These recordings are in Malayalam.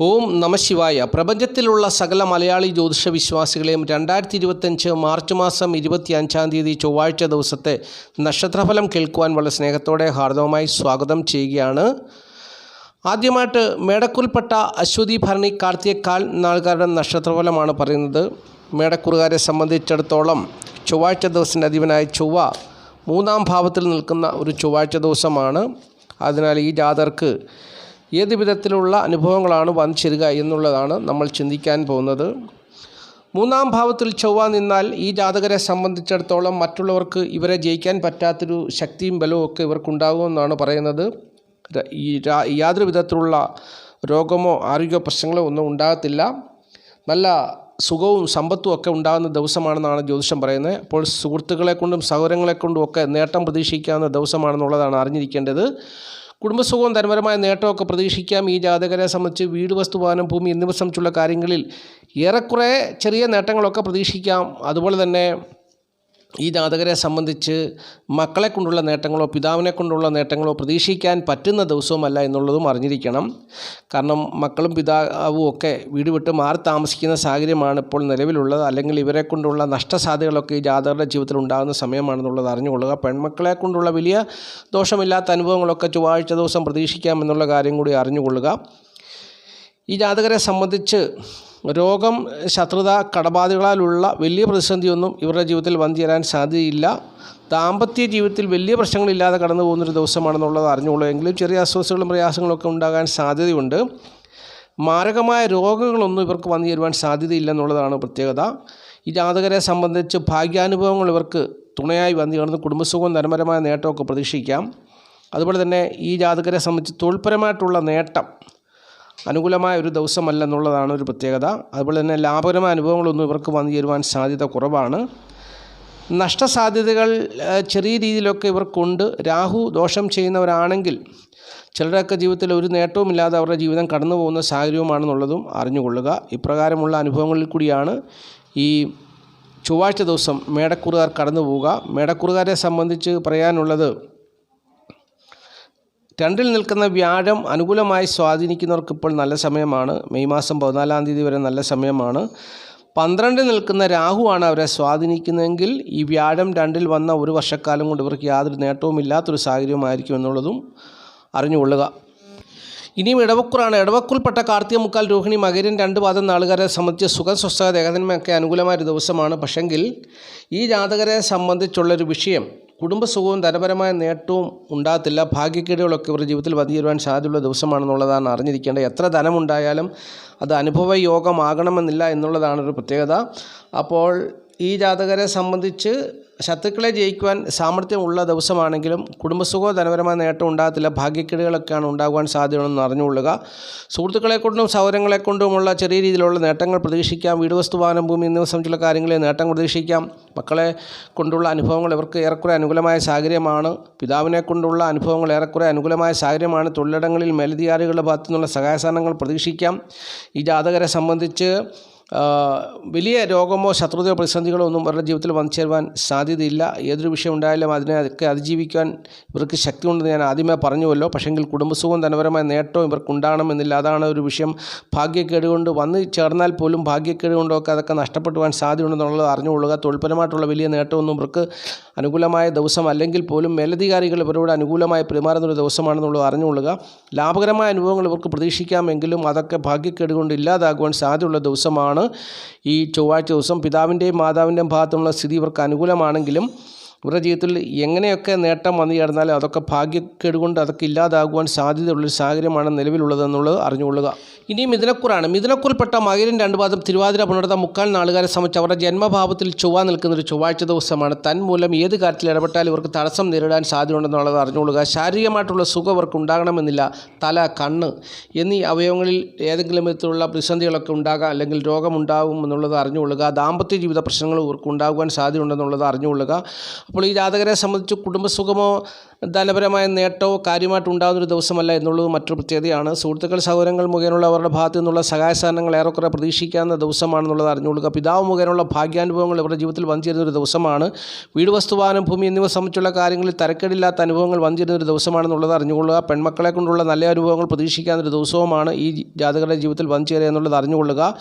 ഓം നമശിവായ പ്രപഞ്ചത്തിലുള്ള സകല മലയാളി ജ്യോതിഷ വിശ്വാസികളെയും രണ്ടായിരത്തി ഇരുപത്തഞ്ച് മാർച്ച് മാസം ഇരുപത്തി അഞ്ചാം തീയതി ചൊവ്വാഴ്ച ദിവസത്തെ നക്ഷത്രഫലം കേൾക്കുവാൻ വളരെ സ്നേഹത്തോടെ ഹാർദവമായി സ്വാഗതം ചെയ്യുകയാണ്. ആദ്യമായിട്ട് മേടക്കുൽപ്പെട്ട അശ്വതി ഭരണി കാർത്തികക്കാൽ നാളുകാരുടെ നക്ഷത്രഫലമാണ് പറയുന്നത്. മേടക്കുറുകാരെ സംബന്ധിച്ചിടത്തോളം ചൊവ്വാഴ്ച ദിവസത്തിന്റെ അധിപനായ ചൊവ്വ മൂന്നാം ഭാവത്തിൽ നിൽക്കുന്ന ഒരു ചൊവ്വാഴ്ച ദിവസമാണ്. അതിനാൽ ഈ ജാതർക്ക് ഏത് വിധത്തിലുള്ള അനുഭവങ്ങളാണ് വന്നു ചേരുക എന്നുള്ളതാണ് നമ്മൾ ചിന്തിക്കാൻ പോകുന്നത്. മൂന്നാം ഭാവത്തിൽ ചൊവ്വ നിന്നാൽ ഈ ജാതകരെ സംബന്ധിച്ചിടത്തോളം മറ്റുള്ളവർക്ക് ഇവരെ ജയിക്കാൻ പറ്റാത്തൊരു ശക്തിയും ബലവും ഒക്കെ ഇവർക്കുണ്ടാകുമെന്നാണ് പറയുന്നത്. ഈ യാതൊരു വിധത്തിലുള്ള രോഗമോ ആരോഗ്യ പ്രശ്നങ്ങളോ ഒന്നും ഉണ്ടാകത്തില്ല. നല്ല സുഖവും സമ്പത്തും ഒക്കെ ഉണ്ടാകുന്ന ദിവസമാണെന്നാണ് ജ്യോതിഷം പറയുന്നത്. അപ്പോൾ സുഹൃത്തുക്കളെ കൊണ്ടും സഹോദരങ്ങളെ കൊണ്ടും ഒക്കെ നേട്ടം പ്രതീക്ഷിക്കാവുന്ന ദിവസമാണെന്നുള്ളതാണ് അറിഞ്ഞിരിക്കേണ്ടത്. കുടുംബസുഖവും ധനപരമായ നേട്ടമൊക്കെ പ്രതീക്ഷിക്കാം. ഈ ജാതകരെ സംബന്ധിച്ച് വീട് വസ്തു വാനം ഭൂമി എന്നിവ സംബന്ധിച്ചുള്ള കാര്യങ്ങളിൽ ഏറെക്കുറെ ചെറിയ നേട്ടങ്ങളൊക്കെ പ്രതീക്ഷിക്കാം. അതുപോലെ തന്നെ ഈ ജാതകരെ സംബന്ധിച്ച് മക്കളെ കൊണ്ടുള്ള നേട്ടങ്ങളോ പിതാവിനെ കൊണ്ടുള്ള നേട്ടങ്ങളോ പ്രതീക്ഷിക്കാൻ പറ്റുന്ന ദിവസവുമല്ല എന്നുള്ളതും അറിഞ്ഞിരിക്കണം. കാരണം മക്കളും പിതാവും ഒക്കെ വീട് വിട്ട് മാറി താമസിക്കുന്ന സാഹചര്യമാണ് ഇപ്പോൾ നിലവിലുള്ളത്. അല്ലെങ്കിൽ ഇവരെ കൊണ്ടുള്ള നഷ്ടസാധ്യതകളൊക്കെ ഈ ജാതകരുടെ ജീവിതത്തിൽ ഉണ്ടാകുന്ന സമയമാണെന്നുള്ളത് അറിഞ്ഞുകൊള്ളുക. പെൺമക്കളെ കൊണ്ടുള്ള വലിയ ദോഷമില്ലാത്ത അനുഭവങ്ങളൊക്കെ ചൊവ്വാഴ്ച ദിവസം പ്രതീക്ഷിക്കാമെന്നുള്ള കാര്യം കൂടി അറിഞ്ഞുകൊള്ളുക. ഈ ജാതകരെ സംബന്ധിച്ച് രോഗം ശത്രുത കടബാധകളാലുള്ള വലിയ പ്രതിസന്ധിയൊന്നും ഇവരുടെ ജീവിതത്തിൽ വന്നു ചേരാൻ സാധ്യതയില്ല. ദാമ്പത്യ ജീവിതത്തിൽ വലിയ പ്രശ്നങ്ങളില്ലാതെ കടന്നു പോകുന്നൊരു ദിവസമാണെന്നുള്ളത് അറിഞ്ഞുള്ളൂ എങ്കിലും ചെറിയ അസ്വസ്ഥകളും പ്രയാസങ്ങളൊക്കെ ഉണ്ടാകാൻ സാധ്യതയുണ്ട്. മാരകമായ രോഗങ്ങളൊന്നും ഇവർക്ക് വന്നു ചേരുവാൻ സാധ്യതയില്ലെന്നുള്ളതാണ് പ്രത്യേകത. ഈ ജാതകരെ സംബന്ധിച്ച് ഭാഗ്യാനുഭവങ്ങൾ ഇവർക്ക് തുണയായി വന്നു ചേർന്ന് കുടുംബസുഖവും ധനപരമായ നേട്ടമൊക്കെ പ്രതീക്ഷിക്കാം. അതുപോലെ തന്നെ ഈ ജാതകരെ സംബന്ധിച്ച് തൊഴിൽപരമായിട്ടുള്ള നേട്ടം അനുകൂലമായ ഒരു ദിവസമല്ലെന്നുള്ളതാണ് ഒരു പ്രത്യേകത. അതുപോലെ തന്നെ ലാഭകരമായ അനുഭവങ്ങളൊന്നും ഇവർക്ക് വന്നു ചേരുവാൻ സാധ്യത കുറവാണ്. നഷ്ടസാധ്യതകൾ ചെറിയ രീതിയിലൊക്കെ ഇവർക്കുണ്ട്. രാഹു ദോഷം ചെയ്യുന്നവരാണെങ്കിൽ ചിലരൊക്കെ ജീവിതത്തിൽ ഒരു നേട്ടവുമില്ലാതെ അവരുടെ ജീവിതം കടന്നു പോകുന്ന സാഹചര്യവുമാണെന്നുള്ളതും അറിഞ്ഞുകൊള്ളുക. ഇപ്രകാരമുള്ള അനുഭവങ്ങളിൽ കൂടിയാണ് ഈ ചൊവ്വാഴ്ച ദിവസം മേടക്കുറുകാർ കടന്നു പോവുക മേടക്കുറുകാരെ സംബന്ധിച്ച് പറയാനുള്ളത് രണ്ടിൽ നിൽക്കുന്ന വ്യാഴം അനുകൂലമായി സ്വാധീനിക്കുന്നവർക്ക് ഇപ്പോൾ നല്ല സമയമാണ്. മെയ് മാസം പതിനാലാം തീയതി വരെ നല്ല സമയമാണ്. പന്ത്രണ്ടിൽ നിൽക്കുന്ന രാഹുവാണ് അവരെ സ്വാധീനിക്കുന്നതെങ്കിൽ ഈ വ്യാഴം രണ്ടിൽ വന്ന ഒരു വർഷക്കാലം കൊണ്ട് ഇവർക്ക് യാതൊരു നേട്ടവും ഇല്ലാത്തൊരു സാഹചര്യമായിരിക്കും എന്നുള്ളതും അറിഞ്ഞുകൊള്ളുക. ഇനിയും ഇടവക്കുറാണ് ഇടവക്കുൾപ്പെട്ട കാർത്തിക മുക്കാൽ രോഹിണി മകരൻ രണ്ട് പാദം നാളുകാരെ സംബന്ധിച്ച് സുഖം സ്വസ്ഥത ദേഹത്തിനുമൊക്കെ അനുകൂലമായൊരു ദിവസമാണ്. പക്ഷെങ്കിൽ ഈ ജാതകരെ സംബന്ധിച്ചുള്ളൊരു വിഷയം കുടുംബസുഖവും ധനപരമായ നേട്ടവും ഉണ്ടാകത്തില്ല. ഭാഗ്യക്കേടുകളൊക്കെ ഇവരുടെ ജീവിതത്തിൽ വന്നു ചേരുവാൻ സാധ്യതയുള്ള ദിവസമാണെന്നുള്ളതാണ് അറിഞ്ഞിരിക്കേണ്ടത്. എത്ര ധനമുണ്ടായാലും അത് അനുഭവ യോഗമാകണമെന്നില്ല എന്നുള്ളതാണ് ഒരു പ്രത്യേകത. അപ്പോൾ ഈ ജാതകരെ സംബന്ധിച്ച് ശത്രുക്കളെ ജയിക്കുവാൻ സാമർഥ്യമുള്ള ദിവസമാണെങ്കിലും കുടുംബസുഖോ ധനപരമായ നേട്ടം ഉണ്ടാകത്തില്ല. ഭാഗ്യക്കേടുകളൊക്കെയാണ് ഉണ്ടാകുവാൻ സാധ്യതയെന്ന് അറിഞ്ഞുകൊള്ളുക. സുഹൃത്തുക്കളെ കൊണ്ടും സൗകര്യങ്ങളെ കൊണ്ടുമുള്ള ചെറിയ രീതിയിലുള്ള നേട്ടങ്ങൾ പ്രതീക്ഷിക്കാം. വീട് വസ്തു വാഹനം ഭൂമി എന്നിവ സംബന്ധിച്ചുള്ള കാര്യങ്ങളിൽ നേട്ടം പ്രതീക്ഷിക്കാം. മക്കളെ കൊണ്ടുള്ള അനുഭവങ്ങൾ ഇവർക്ക് ഏറെക്കുറെ അനുകൂലമായ സാഹചര്യമാണ്. പിതാവിനെ കൊണ്ടുള്ള അനുഭവങ്ങൾ ഏറെക്കുറെ അനുകൂലമായ സാഹചര്യമാണ്. തൊഴിലിടങ്ങളിൽ മേലധികാരികളുടെ ഭാഗത്തു നിന്നുള്ള സഹായ സാധനങ്ങൾ പ്രതീക്ഷിക്കാം. ഈ ജാതകരെ സംബന്ധിച്ച് വലിയ രോഗമോ ശത്രുതയോ പ്രതിസന്ധികളോ ഒന്നും അവരുടെ ജീവിതത്തിൽ വന്നു ചേരുവാൻ സാധ്യതയില്ല. ഏതൊരു വിഷയം ഉണ്ടായാലും അതിനെ അതൊക്കെ അതിജീവിക്കാൻ ഇവർക്ക് ശക്തി ഉണ്ടെന്ന് ഞാൻ ആദ്യമേ പറഞ്ഞുവല്ലോ. പക്ഷെങ്കിൽ കുടുംബസുഖവും ധനപരമായ നേട്ടവും ഇവർക്ക് ഉണ്ടാകണമെന്നില്ല അതാണ് ഒരു വിഷയം ഭാഗ്യക്കേട് കൊണ്ട് വന്നു ചേർന്നാൽ പോലും ഭാഗ്യക്കേട് കൊണ്ടൊക്കെ അതൊക്കെ നഷ്ടപ്പെട്ടു പോകാൻ സാധ്യതയുണ്ടെന്നുള്ളത് അറിഞ്ഞുകൊള്ളുക. തൊഴിൽപരമായിട്ടുള്ള വലിയ നേട്ടമൊന്നും ഇവർക്ക് അനുകൂലമായ ദിവസം അല്ലെങ്കിൽ പോലും മേലധികാരികൾ ഇവരോട് അനുകൂലമായി പെരുമാറുന്നൊരു ദിവസമാണെന്നുള്ളത് അറിഞ്ഞുകൊള്ളുക. ലാഭകരമായ അനുഭവങ്ങൾ ഇവർക്ക് പ്രതീക്ഷിക്കാമെങ്കിലും അതൊക്കെ ഭാഗ്യക്കേട് കൊണ്ട് ഇല്ലാതാകുവാൻ സാധ്യതയുള്ള ദിവസമാണ്. ഈ ചൊവ്വാഴ്ച ദിവസം പിതാവിന്റെയും മാതാവിന്റെയും ഭാഗത്തുള്ള സ്ഥിതി ഇവർക്ക് അനുകൂലമാണെങ്കിലും ഇവരുടെ ജീവിതത്തിൽ എങ്ങനെയൊക്കെ നേട്ടം വന്നു ചേർന്നാലും അതൊക്കെ ഭാഗ്യക്കേട് കൊണ്ട് അതൊക്കെ ഇല്ലാതാകുവാൻ സാധ്യതയുള്ളൊരു സാഹചര്യമാണ് നിലവിലുള്ളതെന്നുള്ളത് അറിഞ്ഞുകൊള്ളുക. ഇനി മിഥുനക്കുറാണ്. മിഥുനക്കുറിൽപ്പെട്ട മകരൻ രണ്ട് പാദം തിരുവാതിര പുണർത്ത മുക്കാൽ നാളുകാരെ സംബന്ധിച്ച് അവരുടെ ജന്മഭാവത്തിൽ ചൊവ്വ നിൽക്കുന്ന ഒരു ചൊവ്വാഴ്ച ദിവസമാണ്. തന്മൂലം ഏത് കാര്യത്തിൽ ഇടപെട്ടാൽ ഇവർക്ക് തടസ്സം നേരിടാൻ സാധ്യതയുണ്ടെന്നുള്ളത് അറിഞ്ഞുകൊള്ളുക. ശാരീരികമായിട്ടുള്ള സുഖം ഇവർക്ക് ഉണ്ടാകണമെന്നില്ല. തല കണ്ണ് എന്നീ അവയവങ്ങളിൽ ഏതെങ്കിലും വിധത്തിലുള്ള പ്രതിസന്ധികളൊക്കെ ഉണ്ടാകാം. അല്ലെങ്കിൽ രോഗമുണ്ടാകും എന്നുള്ളത് അറിഞ്ഞുകൊള്ളുക. ദാമ്പത്യ ജീവിത പ്രശ്നങ്ങൾ ഇവർക്ക് ഉണ്ടാകുവാൻ സാധ്യതയുണ്ടെന്നുള്ളത് അറിഞ്ഞുകൊള്ളുക. അപ്പോൾ ഈ ജാതകരെ സംബന്ധിച്ച് കുടുംബസുഖമോ ധനപരമായ നേട്ടമോ കാര്യമായിട്ട് ഉണ്ടാകുന്നൊരു ദിവസമല്ല എന്നുള്ളത് മറ്റൊരു പ്രത്യേകതയാണ്. സുഹൃത്തുക്കൾ സഹോദരങ്ങൾ മുഖേനയുള്ള അവരുടെ ഭാഗത്തു നിന്നുള്ള സഹായ സഹകരണങ്ങൾ ഏറെക്കുറെ പ്രതീക്ഷിക്കാവുന്ന ദിവസമാണെന്നുള്ളത് അറിഞ്ഞുകൊള്ളുക. പിതാവ് മുഖേനയുള്ള ഭാഗ്യാനുഭവങ്ങൾ ഇവരുടെ ജീവിതത്തിൽ വന്നിരുന്ന ഒരു ദിവസമാണ്. വീട് വസ്തുവാനം ഭൂമി എന്നിവ സംബന്ധിച്ചുള്ള കാര്യങ്ങളിൽ തരക്കേടില്ലാത്ത അനുഭവങ്ങൾ വന്നിരുന്ന ഒരു ദിവസമാണെന്നുള്ളത് അറിഞ്ഞുകൊള്ളുക. പെൺമക്കളെ കൊണ്ടുള്ള നല്ല അനുഭവങ്ങൾ പ്രതീക്ഷിക്കാവുന്ന ദിവസവുമാണ് ഈ ജാതകരുടെ ജീവിതത്തിൽ വന്നു എന്നുള്ളത് അറിഞ്ഞുകൊള്ളുക.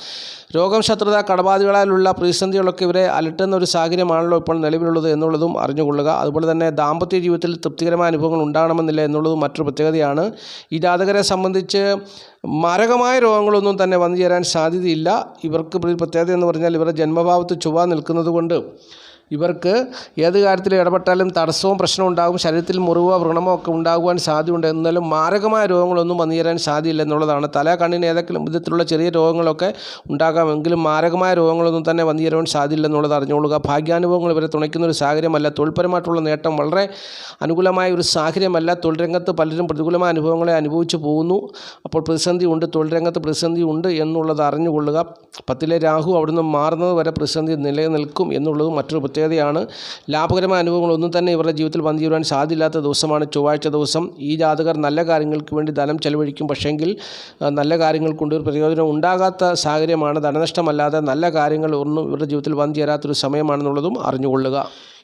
രോഗം ശത്രുത കടബാധികളാലുള്ള പ്രതിസന്ധികളൊക്കെ ഇവരെ അലട്ടുന്ന ഒരു സാഹചര്യമാണല്ലോ ഇപ്പോൾ നിലവിലുള്ളത് എന്നുള്ളതും അറിഞ്ഞുകൊള്ളുക. അതുപോലെ തന്നെ ദാമ്പത്യ ജീവിതത്തിൽ തൃപ്തികരമായ അനുഭവങ്ങൾ ഉണ്ടാകണമെന്നില്ല എന്നുള്ളത് മറ്റൊരു പ്രത്യേകതയാണ്. ഈ ജാതകരെ സംബന്ധിച്ച് മാരകമായ രോഗങ്ങളൊന്നും തന്നെ വന്നു ചേരാൻ സാധ്യതയില്ല. ഇവർക്ക് പ്രത്യേകത എന്ന് പറഞ്ഞാൽ ഇവരുടെ ജന്മഭാവത്ത് ചൊവ്വ നിൽക്കുന്നത് കൊണ്ട് ഇവർക്ക് ഏത് കാര്യത്തിൽ ഇടപെട്ടാലും തടസ്സവും പ്രശ്നവും ഉണ്ടാകും ശരീരത്തിൽ മുറിവോ വ്രണമോ ഒക്കെ ഉണ്ടാകുവാൻ സാധ്യതയുണ്ട്. എന്നാലും മാരകമായ രോഗങ്ങളൊന്നും വന്നു ചേരാൻ സാധ്യതയില്ല എന്നുള്ളതാണ്. തല കണ്ണിന് ഏതെങ്കിലും വിധത്തിലുള്ള ചെറിയ രോഗങ്ങളൊക്കെ ഉണ്ടാകാമെങ്കിലും മാരകമായ രോഗങ്ങളൊന്നും തന്നെ വന്നു തരുവാൻ സാധ്യതയില്ല എന്നുള്ളത് അറിഞ്ഞുകൊള്ളുക. ഭാഗ്യാനുഭവങ്ങൾ ഇവരെ തുണയ്ക്കുന്ന ഒരു സാഹചര്യമല്ല. തൊഴിൽപരമായിട്ടുള്ള നേട്ടം വളരെ അനുകൂലമായ ഒരു സാഹചര്യമല്ല. തൊഴിൽ രംഗത്ത് പലരും പ്രതികൂലമായ അനുഭവങ്ങളെ അനുഭവിച്ചു പോകുന്നു. അപ്പോൾ പ്രതിസന്ധി ഉണ്ട് തൊഴിൽ രംഗത്ത് പ്രതിസന്ധി ഉണ്ട് എന്നുള്ളത് അറിഞ്ഞുകൊള്ളുക. പത്തിലെ രാഹു അവിടുന്ന് മാറുന്നത് വരെ പ്രതിസന്ധി നിലനിൽക്കും എന്നുള്ളത് മറ്റൊരു പ്രത്യേകതയാണ്. ലാഭകരമായ അനുഭവങ്ങളൊന്നും തന്നെ ഇവരുടെ ജീവിതത്തിൽ വന്നു ചേരുവാൻ സാധ്യമില്ലാത്ത ദിവസമാണ് ചൊവ്വാഴ്ച ദിവസം. ഈ ജാതകർ നല്ല കാര്യങ്ങൾക്ക് വേണ്ടി ധനം ചെലവഴിക്കും. പക്ഷേങ്കിൽ നല്ല കാര്യങ്ങൾ കൊണ്ട് ഒരു പ്രയോജനം ഉണ്ടാകാത്ത സാഹചര്യമാണ്. ധനനഷ്ടമല്ലാതെ നല്ല കാര്യങ്ങൾ ഒന്നും ഇവരുടെ ജീവിതത്തിൽ വന്നു ചേരാത്തൊരു സമയമാണെന്നുള്ളതും അറിഞ്ഞുകൊള്ളുക.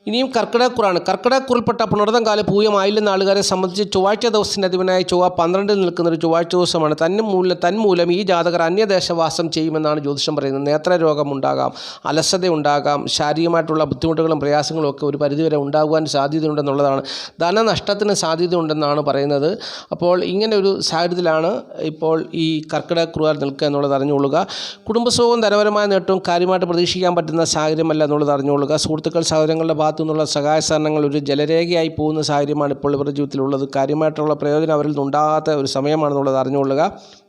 ഇനിയും കർക്കിടകക്കുറാണ് കർക്കിടകക്കുറിൽപ്പെട്ട പുണർതം കാല പൂയമായില്ലെന്ന ആളുകാരെ സംബന്ധിച്ച് ചൊവ്വാഴ്ച ദിവസത്തിന്റെ അധിപനായ ചൊവ്വ പന്ത്രണ്ടിൽ നിൽക്കുന്ന ഒരു ചൊവ്വാഴ്ച ദിവസമാണ്. തന്നെ മൂലം തന്മൂലം ഈ ജാതകർ അന്യദേശവാസം ചെയ്യുമെന്നാണ് ജ്യോതിഷം പറയുന്നത്. നേത്രരോഗം ഉണ്ടാകാം അലസത ഉണ്ടാകാം ശാരീരികമായിട്ടുള്ള ബുദ്ധിമുട്ടുകളും പ്രയാസങ്ങളും ഒക്കെ ഒരു പരിധിവരെ ഉണ്ടാകുവാൻ സാധ്യതയുണ്ടെന്നുള്ളതാണ് ധനനഷ്ടത്തിന് സാധ്യതയുണ്ടെന്നാണ് പറയുന്നത്. അപ്പോൾ ഇങ്ങനെ ഒരു സാഹചര്യത്തിലാണ് ഇപ്പോൾ ഈ കർക്കിടകക്കുറുകാർ നിൽക്കുക എന്നുള്ളത് അറിഞ്ഞുകൊള്ളുക. കുടുംബസുഖവും ധനപരമായ നേട്ടവും കാര്യമായിട്ട് പ്രതീക്ഷിക്കാൻ പറ്റുന്ന സാഹചര്യമല്ല എന്നുള്ളത് അറിഞ്ഞുകൊള്ളുക. സുഹൃത്തുക്കൾ സഹോദരങ്ങളുടെ ഭാഗത്തു നിന്നുള്ള സഹായ സഹകരണങ്ങൾ ഒരു ജലരേഖയായി പോകുന്ന സാഹചര്യമാണ് ഇപ്പോൾ ഇവരുടെ ജീവിതത്തിലുള്ളത്. കാര്യമായിട്ടുള്ള പ്രയോജനം അവരിൽ നിന്നുണ്ടാകാത്ത ഒരു സമയമാണെന്നുള്ളത് അറിഞ്ഞുകൊള്ളുക.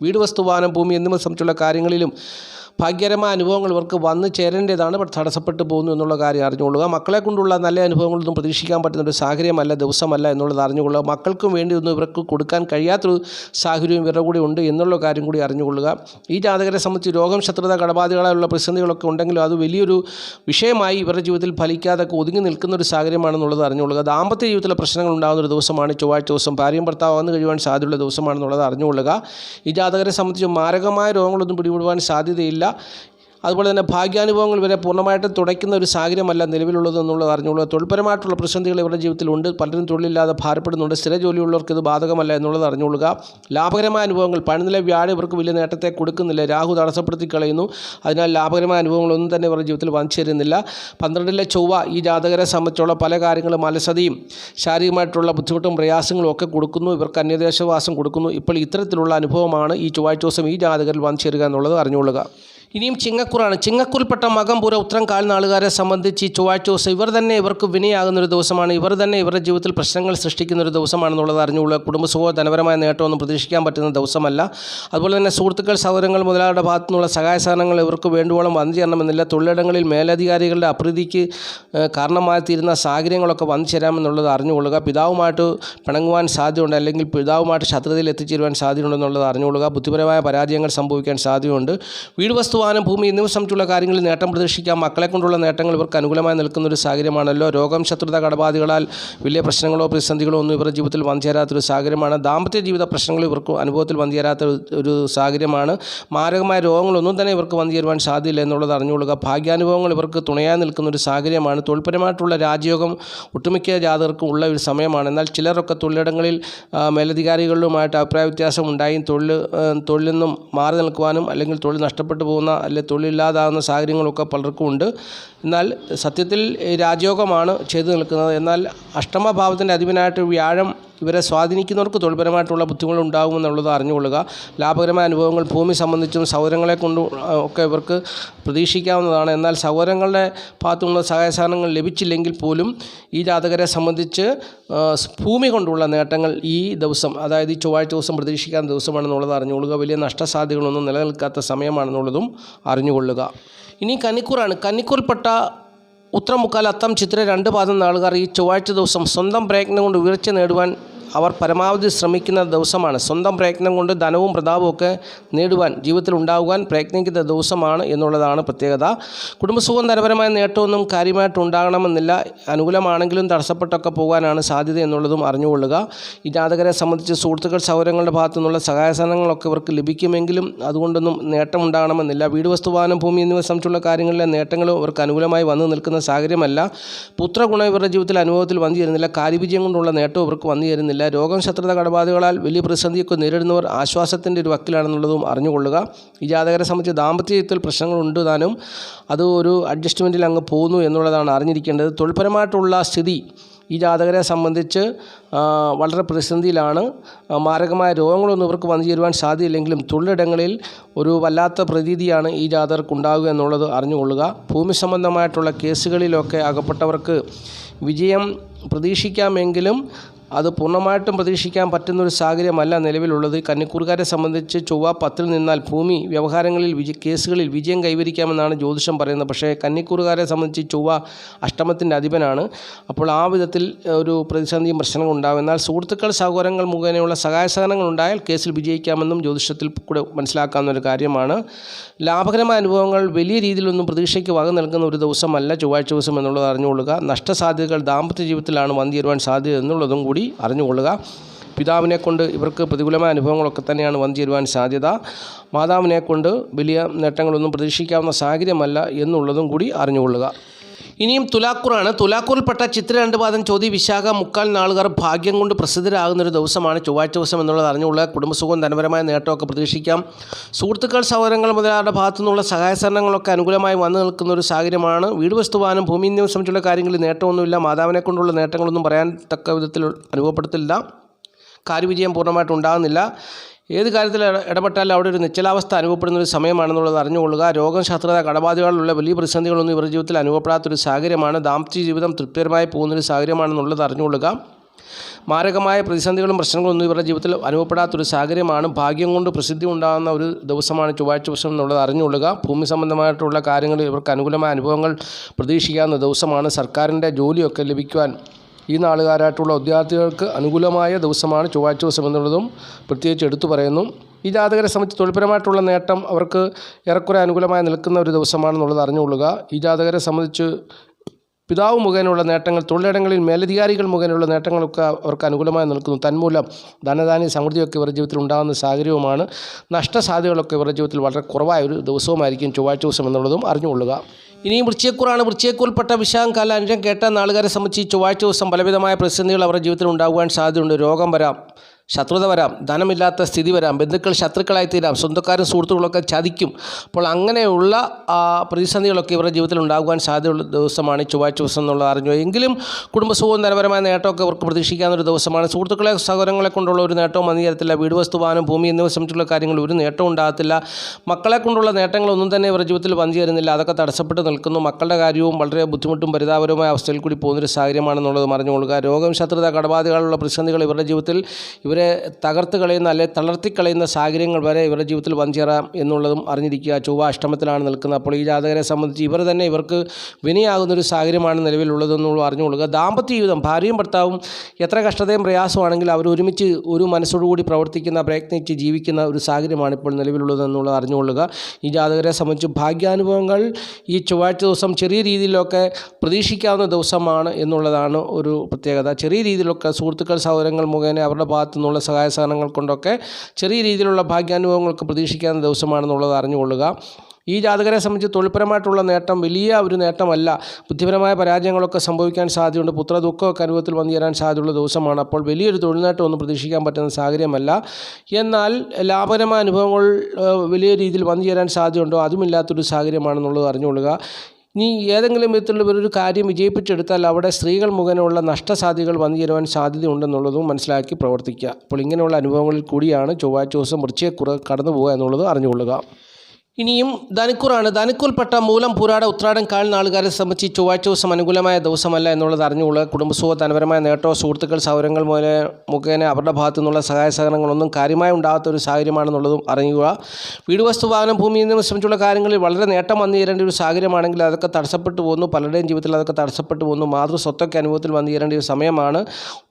വീട് വസ്തു വസ്തുവാനം ഭൂമി എന്നിവ സംബന്ധിച്ചുള്ള കാര്യങ്ങളിലും ഭാഗ്യകരമായ അനുഭവങ്ങൾ ഇവർക്ക് വന്നു ചേരേണ്ടതാണ് തടസ്സപ്പെട്ടു പോകുന്നു എന്നുള്ള കാര്യം അറിഞ്ഞുകൊള്ളുക. മക്കളെ കൊണ്ടുള്ള നല്ല അനുഭവങ്ങളൊന്നും പ്രതീക്ഷിക്കാൻ പറ്റുന്ന ഒരു സാഹചര്യമല്ല ദിവസമല്ല എന്നുള്ളത് അറിഞ്ഞുകൊള്ളുക. മക്കൾക്കും വേണ്ടി ഒന്നും ഇവർക്ക് കൊടുക്കാൻ കഴിയാത്തൊരു സാഹചര്യം ഇവരുടെ കൂടി ഉണ്ട് എന്നുള്ള കാര്യം കൂടി അറിഞ്ഞുകൊള്ളുക. ഈ ജാതകരെ സംബന്ധിച്ച് രോഗം ശത്രുത കടബാധികളായുള്ള പ്രതിസന്ധികളൊക്കെ ഉണ്ടെങ്കിലും അത് വലിയൊരു വിഷയമായി ഇവരുടെ ജീവിതത്തിൽ ഫലിക്കാതെ ഒതുങ്ങി നിൽക്കുന്ന ഒരു സാഹചര്യമാണെന്നുള്ളത് അറിഞ്ഞുകൊള്ളുക. ദാമ്പത്യ ജീവിതത്തിലെ പ്രശ്നങ്ങൾ ഉണ്ടാകുന്ന ഒരു ദിവസമാണ് ചൊവ്വാഴ്ച ദിവസം. ഭാര്യയും ഭർത്താവ് വന്നു കഴിയുവാൻ സാധ്യതയുള്ള ദിവസമാണെന്നുള്ളത് അറിഞ്ഞുകൊള്ളുക. ഈ ജാതകരെ സംബന്ധിച്ച് മാരകമായ രോഗങ്ങളൊന്നും പിടിപെടുവാൻ സാധ്യതയില്ല. അതുപോലെ തന്നെ ഭാഗ്യാനുഭവങ്ങൾ വരെ പൂർണമായിട്ട് തുടയ്ക്കുന്ന ഒരു സാഹചര്യമല്ല നിലവിലുള്ളത് എന്നുള്ളത് അറിഞ്ഞുകൊള്ളുക തൊഴിൽപരമായിട്ടുള്ള പ്രതിസന്ധികൾ ഇവരുടെ ജീവിതത്തിലുണ്ട്. പലരും തൊഴിലില്ലാതെ ഭാരപ്പെടുന്നുണ്ട്. സ്ഥിര ജോലിയുള്ളവർക്ക് ഇത് ബാധകമല്ല എന്നുള്ളത് അറിഞ്ഞുകൊള്ളുക. ലാഭകരമായ അനുഭവങ്ങൾ പണിനില വ്യാഴം ഇവർക്ക് വലിയ നേട്ടത്തെ കൊടുക്കുന്നില്ല. രാഹു തടസ്സപ്പെടുത്തി കളയുന്നു. അതിനാൽ ലാഭകരമായ അനുഭവങ്ങളൊന്നും തന്നെ ഇവരുടെ ജീവിതത്തിൽ വന്നു ചേരുന്നില്ല. പന്ത്രണ്ടിലെ ചൊവ്വ ഈ ജാതകരെ സംബന്ധിച്ചുള്ള പല കാര്യങ്ങളും അലസതയും ശാരീരികമായിട്ടുള്ള ബുദ്ധിമുട്ടും പ്രയാസങ്ങളും ഒക്കെ കൊടുക്കുന്നു. ഇവർക്ക് അന്യദേശവാസം കൊടുക്കുന്നു. ഇപ്പോൾ ഇത്തരത്തിലുള്ള അനുഭവമാണ് ഈ ചൊവ്വാഴ്ച ദിവസം ഈ ജാതകരിൽ വന്നു ചേരുക എന്നുള്ളത് അറിഞ്ഞുകൊള്ളുക. ഇനിയും ചിങ്ങക്കുറാണ്. ചിങ്ങക്കുറിൽപ്പെട്ട മകംപുര ഉത്തരം കാൽനാളുകാരെ സംബന്ധിച്ച് ഈ ചൊവ്വാഴ്ച ദിവസം ഇവർ തന്നെ ഇവർക്ക് വിനയാകുന്ന ഒരു ദിവസമാണ്. ഇവർ തന്നെ ഇവരുടെ ജീവിതത്തിൽ പ്രശ്നങ്ങൾ സൃഷ്ടിക്കുന്ന ഒരു ദിവസമാണെന്നുള്ളത് അറിഞ്ഞുകൊള്ളുക കുടുംബസുഖമോ ധനപരമായ നേട്ടമൊന്നും പ്രതീക്ഷിക്കാൻ പറ്റുന്ന ദിവസമല്ല. അതുപോലെ തന്നെ സുഹൃത്തുക്കൾ സഹോദരങ്ങൾ മുതലാളുടെ ഭാഗത്തു നിന്നുള്ള സഹായ സാധനങ്ങൾ ഇവർക്ക് വേണ്ടുവോളം വന്നു ചേരണമെന്നില്ല തൊഴിലിടങ്ങളിൽ മേലധികാരികളുടെ അപ്രീതിക്ക് കാരണമായി തീരുന്ന സാഹചര്യങ്ങളൊക്കെ വന്നു ചേരാമെന്നുള്ളത് അറിഞ്ഞുകൊള്ളുക. പിതാവുമായിട്ട് പിണങ്ങുവാൻ സാധ്യതയുണ്ട്. അല്ലെങ്കിൽ പിതാവുമായിട്ട് ശത്രുതയിൽ എത്തിച്ചേരുവാൻ സാധ്യതയുണ്ടെന്നുള്ളത് അറിഞ്ഞുകൊള്ളുക. ബുദ്ധിപരമായ പരാജയങ്ങൾ സംഭവിക്കാൻ സാധ്യതയുണ്ട്. വീട് വസ്തുവാനം ഭൂമി എന്നിവ സംബന്ധിച്ചുള്ള കാര്യങ്ങളിൽ നേട്ടം പ്രതീക്ഷിക്കാം മക്കളെ കൊണ്ടുള്ള നേട്ടങ്ങൾ ഇവർക്ക് അനുകൂലമായി നിൽക്കുന്ന ഒരു സാഹചര്യമാണല്ലോ. രോഗം ശത്രുത കടബാധികളാൽ വലിയ പ്രശ്നങ്ങളോ പ്രതിസന്ധികളോ ഒന്നും ഇവരുടെ ജീവിതത്തിൽ വന്നു ചേരാത്തൊരു സാഹചര്യമാണ്. ദാമ്പത്യ ജീവിത പ്രശ്നങ്ങൾ ഇവർക്ക് അനുഭവത്തിൽ വന്നു ചേരാത്ത ഒരു- സാഹചര്യമാണ്. മാരകമായ രോഗങ്ങളൊന്നും തന്നെ ഇവർക്ക് വന്നു ചേരുവാൻ സാധ്യതയില്ല എന്നുള്ളത് അറിഞ്ഞുകൊള്ളുക. ഭാഗ്യാനുഭവങ്ങൾ ഇവർക്ക് തുണയായി നിൽക്കുന്ന ഒരു സാഹചര്യമാണ്. തൊഴിൽപരമായിട്ടുള്ള രാജയോഗം ഒട്ടുമിക്ക ജാതകർക്കും ഉള്ള ഒരു സമയമാണ്. എന്നാൽ ചിലരൊക്കെ തൊഴിലിടങ്ങളിൽ മേലധികാരികളിലുമായിട്ട് അഭിപ്രായ വ്യത്യാസം ഉണ്ടായും. തൊഴിൽ തൊഴിൽ നിന്നും മാറി നിൽക്കുവാനും അല്ലെങ്കിൽ തൊഴിൽ നഷ്ടപ്പെട്ടു പോകുന്ന അല്ലെങ്കിൽ തൊഴിലില്ലാതാകുന്ന സാഹചര്യങ്ങളൊക്കെ പലർക്കും ഉണ്ട്. എന്നാൽ സത്യത്തിൽ രാജയോഗമാണ് ചെയ്തു നിൽക്കുന്നത്. എന്നാൽ അഷ്ടമഭാവത്തിന്റെ അധിപനായിട്ട് വ്യാഴം ഇവരെ സ്വാധീനിക്കുന്നവർക്ക് തൊഴിൽപരമായിട്ടുള്ള ബുദ്ധിമുട്ടുകൾ ഉണ്ടാകുമെന്നുള്ളത് അറിഞ്ഞുകൊള്ളുക. ലാഭകരമായ അനുഭവങ്ങൾ ഭൂമി സംബന്ധിച്ചും സൗകര്യങ്ങളെ കൊണ്ടും ഒക്കെ ഇവർക്ക് പ്രതീക്ഷിക്കാവുന്നതാണ്. എന്നാൽ സൗകര്യങ്ങളുടെ ഭാഗത്തുനിന്നുള്ള സഹായ സഹകരണങ്ങൾ ലഭിച്ചില്ലെങ്കിൽ പോലും ഈ ജാതകരെ സംബന്ധിച്ച് ഭൂമി കൊണ്ടുള്ള നേട്ടങ്ങൾ ഈ ദിവസം അതായത് ഈ ചൊവ്വാഴ്ച ദിവസം പ്രതീക്ഷിക്കാൻ ദിവസമാണെന്നുള്ളത് അറിഞ്ഞുകൊള്ളുക. വലിയ നഷ്ടസാധ്യതകളൊന്നും നിലനിൽക്കാത്ത സമയമാണെന്നുള്ളതും അറിഞ്ഞുകൊള്ളുക. ഇനി കന്നിക്കൂറാണ്. കന്നിക്കൂറിൽപ്പെട്ട ഉത്തരമുക്കാൽ അത്തം ചിത്ര രണ്ട് പാദം നാളുകാർ ഈ ചൊവ്വാഴ്ച ദിവസം സ്വന്തം പ്രയത്നം കൊണ്ട് ഉയർച്ച നേടുവാൻ അവർ പരമാവധി ശ്രമിക്കുന്ന ദിവസമാണ്. സ്വന്തം പ്രയത്നം കൊണ്ട് ധനവും പ്രതാപവും ഒക്കെ നേടുവാൻ ജീവിതത്തിൽ ഉണ്ടാകുവാൻ പ്രയത്നിക്കുന്ന ദിവസമാണ് എന്നുള്ളതാണ് പ്രത്യേകത. കുടുംബസുഖം ധനപരമായ നേട്ടമൊന്നും കാര്യമായിട്ട് ഉണ്ടാകണമെന്നില്ല. അനുകൂലമാണെങ്കിലും തടസ്സപ്പെട്ടൊക്കെ പോകാനാണ് സാധ്യത എന്നുള്ളതും അറിഞ്ഞുകൊള്ളുക. ഈ ജാതകരെ സംബന്ധിച്ച് സുഹൃത്തുക്കൾ സൗകര്യങ്ങളുടെ ഭാഗത്തു നിന്നുള്ള സഹായസനങ്ങളൊക്കെ ഇവർക്ക് ലഭിക്കുമെങ്കിലും അതുകൊണ്ടൊന്നും നേട്ടം ഉണ്ടാകണമെന്നില്ല. വീട് വസ്തുവാനം ഭൂമി എന്നിവ സംബന്ധിച്ചുള്ള കാര്യങ്ങളിലെ നേട്ടങ്ങളും അവർക്ക് അനുകൂലമായി വന്നു നിൽക്കുന്ന സാഹചര്യമല്ല. പുത്രഗുണം ഇവരുടെ ജീവിതത്തിൽ അനുഭവത്തിൽ വന്നു ചേരുന്നില്ല. കാര്യവിജയം കൊണ്ടുള്ള നേട്ടം ഇവർക്ക് വന്നു ചേരുന്നില്ല. രോഗം ശത്രുത കടബാധകളാൽ വലിയ പ്രതിസന്ധിയൊക്കെ നേരിടുന്നവർ ആശ്വാസത്തിന്റെ ഒരു വക്കിലാണെന്നുള്ളതും അറിഞ്ഞുകൊള്ളുക. ഈ ജാതകരെ സംബന്ധിച്ച് ദാമ്പത്യത്തിൽ പ്രശ്നങ്ങളുണ്ട് താനും. അത് ഒരു അഡ്ജസ്റ്റ്മെന്റിൽ അങ്ങ് പോകുന്നു എന്നുള്ളതാണ് അറിഞ്ഞിരിക്കേണ്ടത്. തൊഴിൽപരമായിട്ടുള്ള സ്ഥിതി ഈ ജാതകരെ സംബന്ധിച്ച് വളരെ പ്രതിസന്ധിയിലാണ്. മാരകമായ രോഗങ്ങളൊന്നും ഇവർക്ക് വന്നു ചേരുവാൻ സാധ്യതയില്ലെങ്കിലും തൊഴിലിടങ്ങളിൽ ഒരു വല്ലാത്ത പ്രതീതിയാണ് ഈ ജാതകർക്ക് ഉണ്ടാകുക എന്നുള്ളത് അറിഞ്ഞുകൊള്ളുക. ഭൂമി സംബന്ധമായിട്ടുള്ള കേസുകളിലൊക്കെ അകപ്പെട്ടവർക്ക് വിജയം പ്രതീക്ഷിക്കാമെങ്കിലും അത് പൂർണമായിട്ടും പ്രതീക്ഷിക്കാൻ പറ്റുന്നൊരു സാഹചര്യമല്ല നിലവിലുള്ളത്. കന്നിക്കൂറുകാരെ സംബന്ധിച്ച് ചൊവ്വ പത്തിൽ നിന്നാൽ ഭൂമി വ്യവഹാരങ്ങളിൽ വിജ കേസുകളിൽ വിജയം കൈവരിക്കാമെന്നാണ് ജ്യോതിഷം പറയുന്നത്. പക്ഷേ കന്നിക്കൂറുകാരെ സംബന്ധിച്ച് ചൊവ്വ അഷ്ടമത്തിന്റെ അധിപനാണ്. അപ്പോൾ ആ വിധത്തിൽ ഒരു പ്രതിസന്ധിയും പ്രശ്നങ്ങളും ഉണ്ടാകും എന്നാൽ സുഹൃത്തുക്കൾ സഹോദരങ്ങൾ മുഖേനയുള്ള സഹായ സഹനങ്ങൾ ഉണ്ടായാൽ കേസിൽ വിജയിക്കാമെന്നും ജ്യോതിഷത്തിൽ കൂടെ മനസ്സിലാക്കാവുന്ന ഒരു കാര്യമാണ്. ലാഭകരമായ അനുഭവങ്ങൾ വലിയ രീതിയിലൊന്നും പ്രതീക്ഷയ്ക്ക് വക നൽകുന്ന ഒരു ദിവസമല്ല ചൊവ്വാഴ്ച ദിവസം എന്നുള്ളത് അറിഞ്ഞുകൊള്ളുക. നഷ്ടസാധ്യതകൾ ദാമ്പത്യ ജീവിതത്തിലാണ് വന്നു തീരുവാൻ സാധ്യത എന്നുള്ളതും കൂടി അറിഞ്ഞുകൊള്ളുക. പിതാവിനെ കൊണ്ട് ഇവർക്ക് പ്രതികൂലമായ അനുഭവങ്ങളൊക്കെ തന്നെയാണ് വന്നു ചേരുവാൻ സാധ്യത. മാതാവിനെ കൊണ്ട് വലിയ നേട്ടങ്ങളൊന്നും പ്രതീക്ഷിക്കാവുന്ന സാഹചര്യമല്ല എന്നുള്ളതും കൂടി അറിഞ്ഞുകൊള്ളുക. ഇനിയും തുലാക്കൂറാണ് തുലാക്കൂറിൽപ്പെട്ട ചിത്ര രണ്ട് പാദം ചോതി വിശാഖ മുക്കാൽ നാളുകാർ ഭാഗ്യം കൊണ്ട് പ്രസിദ്ധരാകുന്ന ഒരു ദിവസമാണ് ചൊവ്വാഴ്ച ദിവസം എന്നുള്ളത് അറിഞ്ഞുള്ള കുടുംബസുഖവും ധനപരമായ നേട്ടമൊക്കെ പ്രതീക്ഷിക്കാം. സുഹൃത്തുക്കൾ സഹോദരങ്ങൾ മുതലാളുടെ ഭാഗത്തു നിന്നുള്ള സഹായ സഹകരണങ്ങളൊക്കെ അനുകൂലമായി വന്നു നിൽക്കുന്ന ഒരു സാഹചര്യമാണ്. വീട് വസ്തുവാനും ഭൂമി എന്നിവ സംബന്ധിച്ചുള്ള കാര്യങ്ങളിൽ നേട്ടമൊന്നുമില്ല. മാതാവിനെ കൊണ്ടുള്ള നേട്ടങ്ങളൊന്നും പറയാൻ തക്ക വിധത്തിൽ അനുഭവപ്പെടുത്തില്ല. കാര്യവിജയം പൂർണമായിട്ട് ഉണ്ടാകുന്നില്ല. ഏത് കാര്യത്തിൽ ഇട- ഇടപെട്ടാലും അവിടെ ഒരു നിശ്ചലാവസ്ഥ അനുഭവപ്പെടുന്ന ഒരു സമയമാണെന്നുള്ളത് അറിഞ്ഞുകൊള്ളുക. രോഗം ശത്രുത കടബാധകളിലുള്ള വലിയ പ്രതിസന്ധികളൊന്നും ഇവരുടെ ജീവിതത്തിൽ അനുഭവപ്പെടാത്തൊരു സാഹചര്യമാണ്. ദാമ്പത്യ ജീവിതം തൃപ്തികരമായി പോകുന്നൊരു സാഹചര്യമാണെന്നുള്ളത് അറിഞ്ഞുകൊള്ളുക. മാരകമായ പ്രതിസന്ധികളും പ്രശ്നങ്ങളൊന്നും ഇവരുടെ ജീവിതത്തിൽ അനുഭവപ്പെടാത്തൊരു സാഹചര്യമാണ്. ഭാഗ്യം കൊണ്ട് പ്രസിദ്ധി ഉണ്ടാകുന്ന ഒരു ദിവസമാണ് ചൊവ്വാഴ്ച ദിവസം എന്നുള്ളത് അറിഞ്ഞുകൊള്ളുക. ഭൂമി സംബന്ധമായിട്ടുള്ള കാര്യങ്ങൾ ഇവർക്ക് അനുകൂലമായ അനുഭവങ്ങൾ പ്രതീക്ഷിക്കാവുന്ന ദിവസമാണ്. സർക്കാരിന്റെ ജോലിയൊക്കെ ലഭിക്കുവാൻ ഈ നാളുകാരായിട്ടുള്ള വിദ്യാർത്ഥികൾക്ക് അനുകൂലമായ ദിവസമാണ് ചൊവ്വാഴ്ച ദിവസം എന്നുള്ളതും പ്രത്യേകിച്ച് എടുത്തു പറയുന്നു. ഈ ജാതകരെ സംബന്ധിച്ച് തൊഴിൽപരമായിട്ടുള്ള നേട്ടം അവർക്ക് ഏറെക്കുറെ അനുകൂലമായി നിൽക്കുന്ന ഒരു ദിവസമാണെന്നുള്ളത് അറിഞ്ഞുകൊള്ളുക. ഈ ജാതകരെ സംബന്ധിച്ച് പിതാവ് മുഖേനയുള്ള നേട്ടങ്ങൾ തൊഴിലിടങ്ങളിൽ മേലധികാരികൾ മുഖേനയുള്ള നേട്ടങ്ങളൊക്കെ അവർക്ക് അനുകൂലമായി നിൽക്കുന്നു. തന്മൂലം ധനധാന്യ സമൃദ്ധിയൊക്കെ ഇവരുടെ ജീവിതത്തിൽ ഉണ്ടാകുന്ന സാഹചര്യവുമാണ്. നഷ്ടസാധ്യതകളൊക്കെ ഇവരുടെ ജീവിതത്തിൽ വളരെ കുറവായ ഒരു ദിവസവുമായിരിക്കും ചൊവ്വാഴ്ച ദിവസം എന്നുള്ളതും അറിഞ്ഞുകൊള്ളുക. ഇനിയും വൃശ്ചിയക്കൂറാണ് വൃശ്ചിയക്കൂറിൽപ്പെട്ട വിശാഖം കാല അഞ്ചം കേട്ട നാളുകാരെ സംബന്ധിച്ച് ചൊവ്വാഴ്ച ദിവസം പലവിധമായ പ്രതിസന്ധികൾ അവരുടെ ജീവിതത്തിൽ ഉണ്ടാകുവാൻ സാധ്യതയുണ്ട്. രോഗം വരാം. ശത്രുത വരാം ധനമില്ലാത്ത സ്ഥിതി വരാം ബന്ധുക്കൾ ശത്രുക്കളായി തീരാം സ്വന്തക്കാരും സുഹൃത്തുക്കളൊക്കെ ചതിക്കും. അപ്പോൾ അങ്ങനെയുള്ള പ്രതിസന്ധികളൊക്കെ ഇവരുടെ ജീവിതത്തിൽ ഉണ്ടാകുവാൻ സാധ്യതയുള്ള ദിവസമാണ് ചൊവ്വാഴ്ച ദിവസം എന്നുള്ളത് അറിഞ്ഞു. എങ്കിലും കുടുംബസുഖവും ധനപരമായ നേട്ടമൊക്കെ അവർക്ക് പ്രതീക്ഷിക്കാവുന്ന ഒരു ദിവസമാണ്. സുഹൃത്തുക്കളെ സഹോദരങ്ങളെ കൊണ്ടുള്ള ഒരു നേട്ടവും അംഗീകരത്തില്ല വീട് വസ്തുവാനും ഭൂമി എന്നിവ സംബന്ധിച്ചുള്ള കാര്യങ്ങൾ ഒരു നേട്ടവും ഉണ്ടാകത്തില്ല. മക്കളെ കൊണ്ടുള്ള നേട്ടങ്ങളൊന്നും തന്നെ ഇവരുടെ ജീവിതത്തിൽ വന്നു തരുന്നില്ല അതൊക്കെ തടസ്സപ്പെട്ട് നിൽക്കുന്നു. മക്കളുടെ കാര്യവും വളരെ ബുദ്ധിമുട്ടും പരിതാപകരമായ അവസ്ഥയിൽ കൂടി പോകുന്നൊരു സാഹചര്യമാണെന്നുള്ളത് മറിഞ്ഞുകൊള്ളുക. രോഗം ശത്രുത കടബാധകളുള്ള പ്രതിസന്ധികൾ ഇവരുടെ ജീവിതത്തിൽ ഇവരെ തകർത്ത് കളയുന്ന അല്ലെ തളർത്തി കളയുന്ന സാഹചര്യങ്ങൾ വരെ ഇവരുടെ ജീവിതത്തിൽ വഞ്ചേറാം എന്നുള്ളതും അറിഞ്ഞിരിക്കുക. ചൊവ്വ അഷ്ടമത്തിലാണ് നിൽക്കുന്നത്. അപ്പോൾ ഈ ജാതകരെ സംബന്ധിച്ച് ഇവർ തന്നെ ഇവർക്ക് വിനിയാകുന്ന ഒരു സാഹചര്യമാണ് നിലവിലുള്ളതെന്നുള്ള അറിഞ്ഞുകൊള്ളുക. ദാമ്പത്യ ജീവിതം ഭാര്യയും ഭർത്താവും എത്ര കഷ്ടതയും പ്രയാസമാണെങ്കിൽ അവർ ഒരുമിച്ച് ഒരു മനസ്സോടുകൂടി പ്രവർത്തിക്കുന്ന പ്രയത്നിച്ച് ജീവിക്കുന്ന ഒരു സാഹചര്യമാണ് ഇപ്പോൾ നിലവിലുള്ളതെന്നുള്ളത് അറിഞ്ഞുകൊള്ളുക. ഈ ജാതകരെ സംബന്ധിച്ച് ഭാഗ്യാനുഭവങ്ങൾ ഈ ചൊവ്വാഴ്ച ദിവസം ചെറിയ രീതിയിലൊക്കെ പ്രതീക്ഷിക്കാവുന്ന ദിവസമാണ് എന്നുള്ളതാണ് ഒരു പ്രത്യേകത. ചെറിയ രീതിയിലൊക്കെ സുഹൃത്തുക്കൾ സഹോദരങ്ങൾ മുഖേന അവരുടെ ഭാഗത്തു നിന്നുള്ള സഹായ സഹനങ്ങൾ കൊണ്ടൊക്കെ ചെറിയ രീതിയിലുള്ള ഭാഗ്യാനുഭവങ്ങൾക്ക് പ്രതീക്ഷിക്കാവുന്ന ദിവസമാണെന്നുള്ളത് അറിഞ്ഞുകൊള്ളുക. ഈ ജാതകരെ സംബന്ധിച്ച് തൊഴിൽപരമായിട്ടുള്ള നേട്ടം വലിയ ഒരു നേട്ടമല്ല. ബുദ്ധിപരമായ പരാജയങ്ങളൊക്കെ സംഭവിക്കാൻ സാധ്യതയുണ്ട്. പുത്രദുഃഖമൊക്കെ അനുഭവത്തിൽ വന്നു ചേരാൻ സാധ്യതയുള്ള ദിവസമാണ്. അപ്പോൾ വലിയൊരു തൊഴിൽ നേട്ടമൊന്നും പ്രതീക്ഷിക്കാൻ പറ്റുന്ന സാഹചര്യമല്ല. എന്നാൽ ലാഭകരമായ അനുഭവങ്ങൾ വലിയ രീതിയിൽ വന്നു ചേരാൻ സാധ്യതയുണ്ടോ? അതുമില്ലാത്തൊരു സാഹചര്യമാണെന്നുള്ളത് അറിഞ്ഞുകൊള്ളുക. ഇനി ഏതെങ്കിലും വിധത്തിലുള്ള ഒരു കാര്യം വിജയിപ്പിച്ചെടുത്താൽ അവിടെ സ്ത്രീകൾ മുഖേനയുള്ള നഷ്ടസാധ്യതകൾ വന്നു ചേരുവാൻ സാധ്യതയുണ്ടെന്നുള്ളതും മനസ്സിലാക്കി പ്രവർത്തിക്കുക. അപ്പോൾ ഇങ്ങനെയുള്ള അനുഭവങ്ങളിൽ കൂടിയാണ് ചൊവ്വാഴ്ച ദിവസം വൃശ്ചികക്കുറ കടന്നു പോകുക എന്നുള്ളത് അറിഞ്ഞുകൊള്ളുക. ഇനിയും ധനുക്കൂറാണ്. ധനുക്കൂർപ്പെട്ട മൂലം പൂരാട ഉത്രാടം കാൽ നാളുകാരെ സംബന്ധിച്ച് ചൊവ്വാഴ്ച ദിവസം അനുകൂലമായ ദിവസമല്ല എന്നുള്ളത് അറിഞ്ഞുകൊള്ളുക കുടുംബസുഖ ധനപരമായ നേട്ടോ സുഹൃത്തുക്കൾ സൗരങ്ങൾ മൂല മുഖേന അവരുടെ ഭാഗത്തു നിന്നുള്ള സഹായ സഹകരണങ്ങളൊന്നും കാര്യമായി ഉണ്ടാകാത്ത ഒരു സാഹചര്യമാണെന്നുള്ളതും അറിയുക വീട് വസ്തു വാഹനം ഭൂമി എന്നിവ സംബന്ധിച്ചുള്ള കാര്യങ്ങളിൽ വളരെ നേട്ടം വന്നു ചേരേണ്ട ഒരു സാഹചര്യമാണെങ്കിൽ അതൊക്കെ തടസ്സപ്പെട്ടു പോകുന്നു. പലരുടെയും ജീവിതത്തിൽ അതൊക്കെ തടസ്സപ്പെട്ടു പോകുന്നു. മാതൃ സ്വത്തൊക്കെ അനുഭവത്തിൽ വന്നു ചേരേണ്ട ഒരു സമയമാണ്.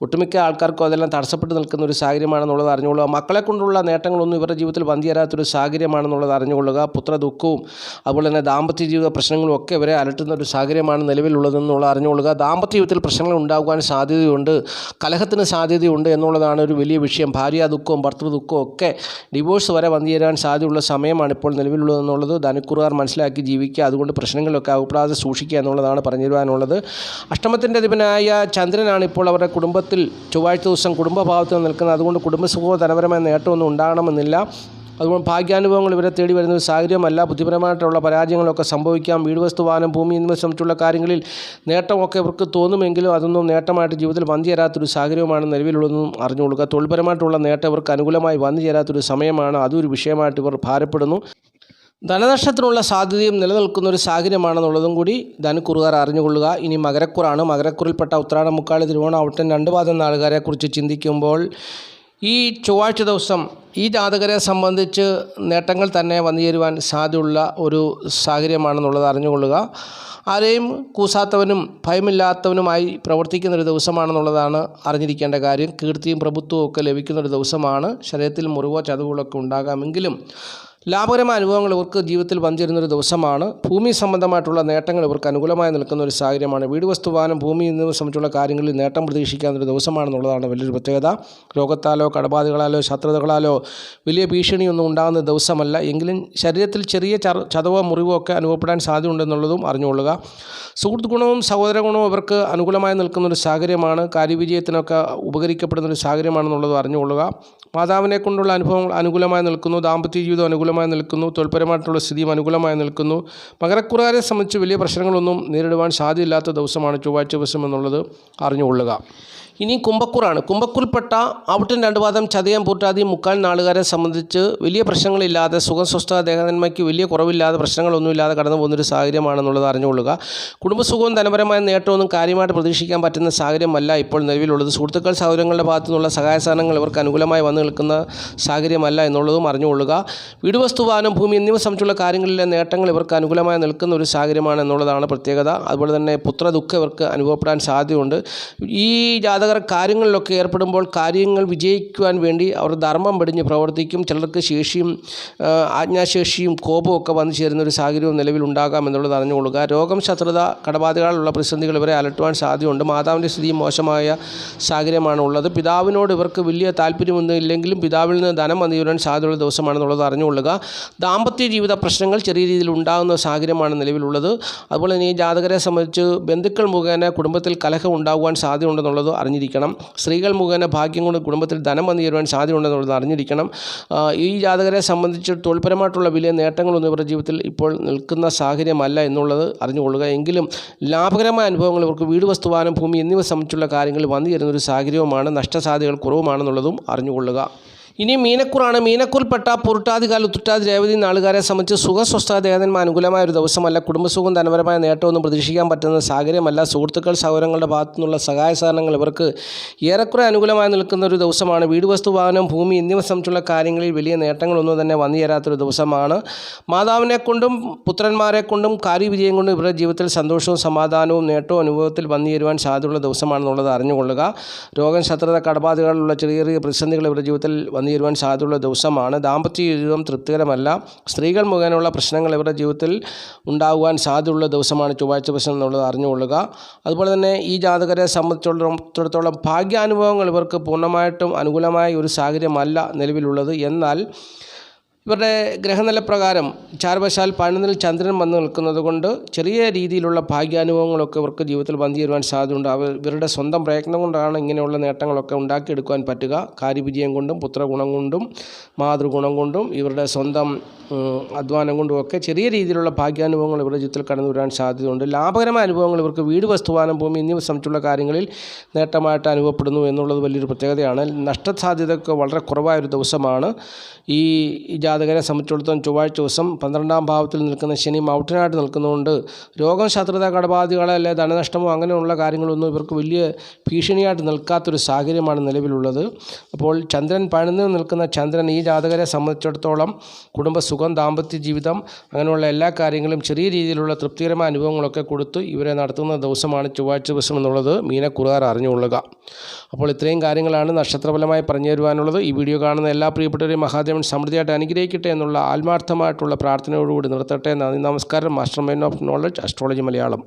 ഒട്ടുമിക്ക ആൾക്കാർക്കും അതെല്ലാം തടസ്സപ്പെട്ട് നിൽക്കുന്ന ഒരു സാഹചര്യമാണെന്നുള്ളത് അറിഞ്ഞുകൊള്ളുക മക്കളെ കൊണ്ടുള്ള നേട്ടങ്ങളൊന്നും ഇവരുടെ ജീവിതത്തിൽ വന്നു ചേരാത്തൊരു സാഹചര്യമാണെന്നുള്ളത് അറിഞ്ഞുകൊള്ളുക. പുത്ര ദുഃഖവും അതുപോലെ തന്നെ ദാമ്പത്യ ജീവിത പ്രശ്നങ്ങളും ഒക്കെ ഇവരെ അലട്ടുന്ന ഒരു സാഹചര്യമാണ് നിലവിലുള്ളതെന്നുള്ള അറിഞ്ഞുകൊള്ളുക. ദാമ്പത്യ ജീവിതത്തിൽ പ്രശ്നങ്ങൾ ഉണ്ടാകുവാൻ സാധ്യതയുണ്ട് കലഹത്തിന് സാധ്യതയുണ്ട് എന്നുള്ളതാണ് ഒരു വലിയ വിഷയം. ഭാര്യ ദുഃഖവും ഭർത്തൃ ദുഃഖവും ഒക്കെ ഡിവോഴ്സ് വരെ വന്നു സാധ്യതയുള്ള സമയമാണ് ഇപ്പോൾ നിലവിലുള്ളതെന്നുള്ളത് ധനുക്കുറുകാർ മനസ്സിലാക്കി ജീവിക്കുക അതുകൊണ്ട് പ്രശ്നങ്ങളിലൊക്കെ അഭിപ്രായം സൂക്ഷിക്കുക എന്നുള്ളതാണ് പറഞ്ഞു തരുവാനുള്ളത് അഷ്ടമത്തിന്റെ അധിപനായ ചന്ദ്രനാണ് ഇപ്പോൾ അവരുടെ കുടുംബത്തിൽ ചൊവ്വാഴ്ച ദിവസം കുടുംബഭാവത്തിൽ നിൽക്കുന്നത്. അതുകൊണ്ട് കുടുംബസുഖവും ധനപരമായ നേട്ടമൊന്നും ഉണ്ടാകണമെന്നില്ല. അതുകൊണ്ട് ഭാഗ്യാനുഭവങ്ങൾ ഇവരെ തേടി വരുന്ന ഒരു സാഹചര്യമല്ല. ബുദ്ധിപരമായിട്ടുള്ള പരാജയങ്ങളൊക്കെ സംഭവിക്കാം. വീട് വസ്തു വാഹനം ഭൂമി എന്നിവ സംബന്ധിച്ചുള്ള കാര്യങ്ങളിൽ നേട്ടമൊക്കെ ഇവർക്ക് തോന്നുമെങ്കിലും അതൊന്നും നേട്ടമായിട്ട് ജീവിതത്തിൽ വന്നു ചേരാത്തൊരു സാഹചര്യമാണ് നിലവിലുള്ളതെന്നും അറിഞ്ഞുകൊള്ളുക. തൊഴിൽപരമായിട്ടുള്ള നേട്ടം ഇവർക്ക് അനുകൂലമായി വന്നു ചേരാത്തൊരു സമയമാണ്. അതൊരു വിഷയമായിട്ട് ഇവർ ഭാരപ്പെടുന്നു. ധനനഷ്ടത്തിനുള്ള സാധ്യതയും നിലനിൽക്കുന്ന ഒരു സാഹചര്യമാണെന്നുള്ളതും കൂടി ധനുക്കുറുകാർ അറിഞ്ഞുകൊള്ളുക. ഇനി മകരക്കുറാണ്. മകരക്കുറിൽപ്പെട്ട ഉത്രാടം മുക്കാളി തിരുവോണം ഔട്ടൻ രണ്ട് പാദം നാളുകാരെക്കുറിച്ച് ചിന്തിക്കുമ്പോൾ ഈ ചൊവ്വാഴ്ച ദിവസം ഈ ജാതകരെ സംബന്ധിച്ച് നേട്ടങ്ങൾ തന്നെ വന്നു ചേരുവാൻ സാധ്യതയുള്ള ഒരു സാഹചര്യമാണെന്നുള്ളത് അറിഞ്ഞുകൊള്ളുക. ആരെയും കൂസാത്തവനും ഭയമില്ലാത്തവനുമായി പ്രവർത്തിക്കുന്ന ഒരു ദിവസമാണെന്നുള്ളതാണ് അറിഞ്ഞിരിക്കേണ്ട കാര്യം. കീർത്തിയും പ്രഭുത്വവും ഒക്കെ ലഭിക്കുന്ന ഒരു ദിവസമാണ്. ശരീരത്തിൽ മുറിവോ ചതവുകളൊക്കെ ഉണ്ടാകാമെങ്കിലും ലാഭകരമായ അനുഭവങ്ങൾ ഇവർക്ക് ജീവിതത്തിൽ വന്നിരുന്നൊരു ദിവസമാണ്. ഭൂമി സംബന്ധമായിട്ടുള്ള നേട്ടങ്ങൾ ഇവർക്ക് അനുകൂലമായി നിൽക്കുന്ന ഒരു സാഹചര്യമാണ്. വീട് വസ്തു വാഹനം ഭൂമി എന്നിവ സംബന്ധിച്ചുള്ള കാര്യങ്ങളിൽ നേട്ടം പ്രതീക്ഷിക്കാവുന്ന ഒരു ദിവസമാണെന്നുള്ളതാണ് വലിയൊരു പ്രത്യേകത. രോഗത്താലോ കടബാധകളാലോ ശത്രുതകളാലോ വലിയ ഭീഷണിയൊന്നും ഉണ്ടാകുന്ന ദിവസമല്ല. എങ്കിലും ശരീരത്തിൽ ചെറിയ ചതവോ മുറിവോ ഒക്കെ അനുഭവപ്പെടാൻ സാധ്യതയുണ്ടെന്നുള്ളതും അറിഞ്ഞുകൊള്ളുക. സുഹൃത്ത് ഗുണവും സഹോദര ഗുണവും ഇവർക്ക് അനുകൂലമായി നിൽക്കുന്ന ഒരു സാഹചര്യമാണ്. കാര്യവിജയത്തിനൊക്കെ ഉപകരിക്കപ്പെടുന്ന ഒരു സാഹചര്യമാണെന്നുള്ളതും അറിഞ്ഞുകൊള്ളുക. മാതാവിനെ കൊണ്ടുള്ള അനുഭവങ്ങൾ അനുകൂലമായി നിൽക്കുന്നു. ദാമ്പത്യ ജീവിതം അനുകൂലമായി നിൽക്കുന്നു തൊഴിൽപരമായിട്ടുള്ള സ്ഥിതിയും അനുകൂലമായി നിൽക്കുന്നു. മകരക്കുറാരെ സംബന്ധിച്ച് വലിയ പ്രശ്നങ്ങളൊന്നും നേരിടുവാൻ സാധ്യതയില്ലാത്ത ദിവസമാണ് ചൊവ്വാഴ്ച ദിവസം എന്നുള്ളത് അറിഞ്ഞുകൊള്ളുക. ഇനി കുമ്പക്കൂറാണ് കുംഭക്കൂറിൽപ്പെട്ട ഔട്ടും രണ്ട് പാദം ചതയം പൂട്ടാതി മുക്കാൽ നാളുകാരെ സംബന്ധിച്ച് വലിയ പ്രശ്നങ്ങളില്ലാതെ സുഖം സ്വസ്ഥ ദേഹനന്മയ്ക്ക് വലിയ കുറവില്ലാതെ പ്രശ്നങ്ങളൊന്നുമില്ലാതെ കടന്നു പോകുന്നൊരു സാഹചര്യമാണെന്നുള്ളത് അറിഞ്ഞുകൊള്ളുക. കുടുംബസുഖവും ധനപരമായ നേട്ടമൊന്നും കാര്യമായിട്ട് പ്രതീക്ഷിക്കാൻ പറ്റുന്ന സാഹചര്യമല്ല ഇപ്പോൾ നിലവിലുള്ളത്. സുഹൃത്തുക്കൾ സൗകര്യങ്ങളുടെ ഭാഗത്തു നിന്നുള്ള സഹായ സാധനങ്ങൾ ഇവർക്ക് അനുകൂലമായി വന്നു നിൽക്കുന്ന സാഹചര്യമല്ല എന്നുള്ളതും അറിഞ്ഞുകൊള്ളുക. വീട് വസ്തു വാഹനം ഭൂമി എന്നിവ സംബന്ധിച്ചുള്ള കാര്യങ്ങളിലെ നേട്ടങ്ങൾ ഇവർക്ക് അനുകൂലമായി നിൽക്കുന്ന ഒരു സാഹചര്യമാണ് എന്നുള്ളതാണ് പ്രത്യേകത. അതുപോലെ തന്നെ പുത്രദുഃഖം ഇവർക്ക് അനുഭവപ്പെടാൻ സാധ്യതയുണ്ട്. ഈ ജാതകർ കാര്യങ്ങളിലൊക്കെ ഏർപ്പെടുമ്പോൾ കാര്യങ്ങൾ വിജയിക്കുവാൻ വേണ്ടി അവർ ധർമ്മം വെടിഞ്ഞ് പ്രവർത്തിക്കും. ചിലർക്ക് ശേഷിയും ആജ്ഞാശേഷിയും കോപവും ഒക്കെ വന്നു ചേരുന്ന ഒരു സാഹചര്യവും നിലവിലുണ്ടാകാം എന്നുള്ളത് അറിഞ്ഞുകൊള്ളുക. രോഗം ശത്രുത കടബാധകളുള്ള പ്രതിസന്ധികൾ ഇവരെ അലട്ടുവാൻ സാധ്യതയുണ്ട്. മാതാവിന്റെ സ്ഥിതി മോശമായ സാഹചര്യമാണ് ഉള്ളത്. പിതാവിനോട് ഇവർക്ക് വലിയ താല്പര്യമൊന്നും ഇല്ലെങ്കിലും പിതാവിൽ നിന്ന് ധനം വന്നു ചേരാൻ സാധ്യതയുള്ള ദിവസമാണെന്നുള്ളത് അറിഞ്ഞുകൊള്ളുക. ദാമ്പത്യ ജീവിത പ്രശ്നങ്ങൾ ചെറിയ രീതിയിൽ ഉണ്ടാകുന്ന സാഹചര്യമാണ് നിലവിലുള്ളത്. അതുപോലെ തന്നെ ഈ ജാതകരെ സംബന്ധിച്ച് ബന്ധുക്കൾ മുഖേന കുടുംബത്തിൽ കലഹം ഉണ്ടാകുവാൻ സാധ്യതയുണ്ടെന്നുള്ളത് അറിഞ്ഞിരിക്കണം. സ്ത്രീകൾ മുഖേന ഭാഗ്യം കൊണ്ട് കുടുംബത്തിൽ ധനം വന്നു ചേരുവാൻ സാധ്യതയുണ്ടെന്നുള്ളത് അറിഞ്ഞിരിക്കണം. ഈ ജാതകരെ സംബന്ധിച്ച് തൊഴിൽപരമായിട്ടുള്ള വലിയ നേട്ടങ്ങളൊന്നും ഇവരുടെ ജീവിതത്തിൽ ഇപ്പോൾ നിൽക്കുന്ന സാഹചര്യമല്ല എന്നുള്ളത് അറിഞ്ഞുകൊള്ളുക. എങ്കിലും ലാഭകരമായ അനുഭവങ്ങൾ ഇവർക്ക് വീട് വസ്തുവാനം ഭൂമി എന്നിവ സംബന്ധിച്ചുള്ള കാര്യങ്ങൾ വന്നു ചേരുന്ന ഒരു സാഹചര്യവുമാണ് നഷ്ടസാധ്യതകൾ കുറവുമാണെന്നുള്ളതും അറിഞ്ഞുകൊള്ളുക. ഇനി മീനക്കൂറാണ്. മീനക്കൂറിൽപ്പെട്ട പുരുട്ടാതികാൽ ഉത്തുട്ടാതി രേവതി നാളുകാരെ സംബന്ധിച്ച് സുഖസ്വസ്ഥ ദേഹന്മാർ അനുകൂലമായ ഒരു ദിവസമല്ല. കുടുംബസുഖം ധനപരമായ നേട്ടമൊന്നും പ്രതീക്ഷിക്കാൻ പറ്റുന്ന സാഹചര്യമല്ല. സുഹൃത്തുക്കൾ സൗകര്യങ്ങളുടെ ഭാഗത്തു നിന്നുള്ള സഹായ സഹകരണങ്ങൾ ഇവർക്ക് ഏറെക്കുറെ അനുകൂലമായി നിൽക്കുന്ന ഒരു ദിവസമാണ്. വീട് വസ്തു വാഹനം ഭൂമി എന്നിവ സംബന്ധിച്ചുള്ള കാര്യങ്ങളിൽ വലിയ നേട്ടങ്ങളൊന്നും തന്നെ വന്നു ചേരാത്തൊരു ദിവസമാണ്. മാതാവിനെ കൊണ്ടും പുത്രന്മാരെ കൊണ്ടും കാര്യവിജയം കൊണ്ടും ഇവരുടെ ജീവിതത്തിൽ സന്തോഷവും സമാധാനവും നേട്ടവും അനുഭവത്തിൽ വന്നു ചേരുവാൻ സാധ്യതയുള്ള ദിവസമാണെന്നുള്ളത് അറിഞ്ഞുകൊള്ളുക. രോഗം ശത്രുത കടബാധകളുള്ള ചെറിയ ചെറിയ പ്രതിസന്ധികൾ ഇവരുടെ ജീവിതത്തിൽ വന്നു ചേരുവാൻ സാധ്യതയുള്ള ദിവസമാണ്. ദാമ്പത്യ ജീവിതം തൃപ്തികരമല്ല. സ്ത്രീകൾ മുഖേനയുള്ള പ്രശ്നങ്ങൾ ഇവരുടെ ജീവിതത്തിൽ ഉണ്ടാകുവാൻ സാധ്യതയുള്ള ദിവസമാണ് ചൊവ്വാഴ്ച പ്രശ്നം എന്നുള്ളത് അറിഞ്ഞുകൊള്ളുക. അതുപോലെ തന്നെ ഈ ജാതകരെ സംബന്ധിച്ചിടത്തോളം ഭാഗ്യാനുഭവങ്ങൾ ഇവർക്ക് പൂർണമായിട്ടും അനുകൂലമായ ഒരു സാഹചര്യമല്ല നിലവിലുള്ളത്. എന്നാൽ ഇവരുടെ ഗ്രഹനില പ്രകാരം ചാർവശാൽ പതിനൊന്നിൽ ചന്ദ്രൻ വന്ന് നിൽക്കുന്നത് കൊണ്ട് ചെറിയ രീതിയിലുള്ള ഭാഗ്യാനുഭവങ്ങളൊക്കെ ഇവർക്ക് ജീവിതത്തിൽ വന്നു ചേരുവാൻ സാധ്യതയുണ്ട്. അവർ ഇവരുടെ സ്വന്തം പ്രയത്നം കൊണ്ടാണ് ഇങ്ങനെയുള്ള നേട്ടങ്ങളൊക്കെ ഉണ്ടാക്കിയെടുക്കുവാൻ പറ്റുക. കാര്യവിജയം കൊണ്ടും പുത്രഗുണം കൊണ്ടും മാതൃഗുണം കൊണ്ടും ഇവരുടെ സ്വന്തം അധ്വാനം കൊണ്ടും ഒക്കെ ചെറിയ രീതിയിലുള്ള ഭാഗ്യാനുഭവങ്ങൾ ഇവരുടെ ജീവിതത്തിൽ കടന്നു വരാൻ സാധ്യതയുണ്ട്. ലാഭകരമായ അനുഭവങ്ങൾ ഇവർക്ക് വീട് വസ്തുവാനം ഭൂമി എന്നിവ സംബന്ധിച്ചുള്ള കാര്യങ്ങളിൽ നേട്ടമായിട്ട് അനുഭവപ്പെടുന്നു എന്നുള്ളത് വലിയൊരു പ്രത്യേകതയാണ്. നഷ്ടസാധ്യതയൊക്കെ വളരെ കുറവായൊരു ദിവസമാണ്. ഈ ജാതക ജാതകരെ സംബന്ധിച്ചിടത്തോളം ചൊവ്വാഴ്ച ദിവസം പന്ത്രണ്ടാം ഭാവത്തിൽ നിൽക്കുന്ന ശനി മൗട്ടനായിട്ട് നിൽക്കുന്നതുകൊണ്ട് രോഗം ശത്രുത കടബാധികളെ അല്ലെ ധനനഷ്ടമോ അങ്ങനെയുള്ള കാര്യങ്ങളൊന്നും ഇവർക്ക് വലിയ ഭീഷണിയായിട്ട് നിൽക്കാത്തൊരു സാഹചര്യമാണ് നിലവിലുള്ളത്. അപ്പോൾ ചന്ദ്രൻ പണിന്ന് നിൽക്കുന്ന ചന്ദ്രൻ ഈ ജാതകരെ സംബന്ധിച്ചിടത്തോളം കുടുംബസുഖം ദാമ്പത്യ ജീവിതം അങ്ങനെയുള്ള എല്ലാ കാര്യങ്ങളും ചെറിയ രീതിയിലുള്ള തൃപ്തികരമായ അനുഭവങ്ങളൊക്കെ കൊടുത്ത് ഇവരെ നടത്തുന്ന ദിവസമാണ് ചൊവ്വാഴ്ച ദിവസം എന്നുള്ളത് മീനക്കുറുകാർ അറിഞ്ഞുകൊള്ളുക. അപ്പോൾ ഇത്രയും കാര്യങ്ങളാണ് നക്ഷത്രഫലമായി പറഞ്ഞു തരുവാനുള്ളത് ഈ വീഡിയോ കാണുന്ന എല്ലാ പ്രിയപ്പെട്ടവരെയും മഹാദേവൻ സമൃദ്ധിയായിട്ട് അനുഗ്രഹിക്കട്ടെ എന്നുള്ള ആത്മാർത്ഥമായിട്ടുള്ള പ്രാർത്ഥനയോടുകൂടി നിർത്തട്ടെ. നന്ദി നമസ്കാരം. Mastermind of knowledge astrology Malayalam.